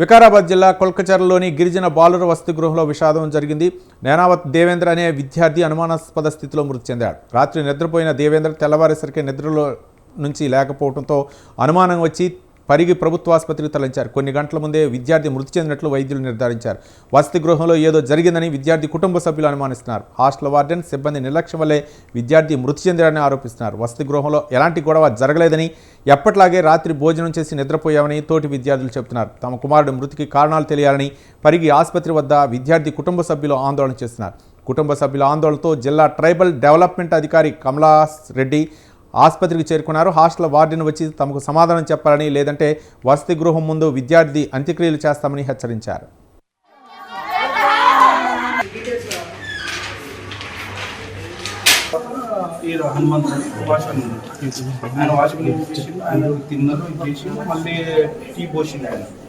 వికారాబాద్ జిల్లా కొల్కచర్లలోని గిరిజన బాలుర వసతి గృహంలో విషాదం జరిగింది. నేనావత్ దేవేంద్ర అనే విద్యార్థి అనుమానాస్పద స్థితిలో మృతి చెందాడు. రాత్రి నిద్రపోయిన దేవేంద్ర తెల్లవారేసరికి నిద్రలో నుంచి లేకపోవడంతో అనుమానం వచ్చి పరిగి ప్రభుత్వాసుపత్రికి తరలించారు. కొన్ని గంటల ముందే విద్యార్థి మృతి చెందినట్లు వైద్యులు నిర్ధారించారు. వసతి గృహంలో ఏదో జరిగిందని విద్యార్థి కుటుంబ సభ్యులు అనుమానిస్తున్నారు. హాస్టల్ వార్డెన్ సిబ్బంది నిర్లక్ష్యం వల్లే విద్యార్థి మృతి చెందారని ఆరోపిస్తున్నారు. వసతి గృహంలో ఎలాంటి గొడవ జరగలేదని ఎప్పట్లాగే రాత్రి భోజనం చేసి నిద్రపోయామని తోటి విద్యార్థులు చెబుతున్నారు. తమ కుమారుడు మృతికి కారణాలు తెలియాలని పరిగి ఆసుపత్రి వద్ద విద్యార్థి కుటుంబ సభ్యులు ఆందోళన చేస్తున్నారు. కుటుంబ సభ్యుల ఆందోళనతో జిల్లా ట్రైబల్ డెవలప్మెంట్ అధికారి కమలాస్ రెడ్డి ఆసుపత్రికి చేరుకున్నారు. హాస్టల్ వార్డెన్ వచ్చి తమకు సమాధానం చెప్పాలని లేదంటే వసతి గృహం ముందు విద్యార్థి అంత్యక్రియలు చేస్తామని హెచ్చరించారు. హనుమంత్ ఆయన ఆయన తిన్నారు చేసి మళ్ళీ టీ పోసిండు ఆయన.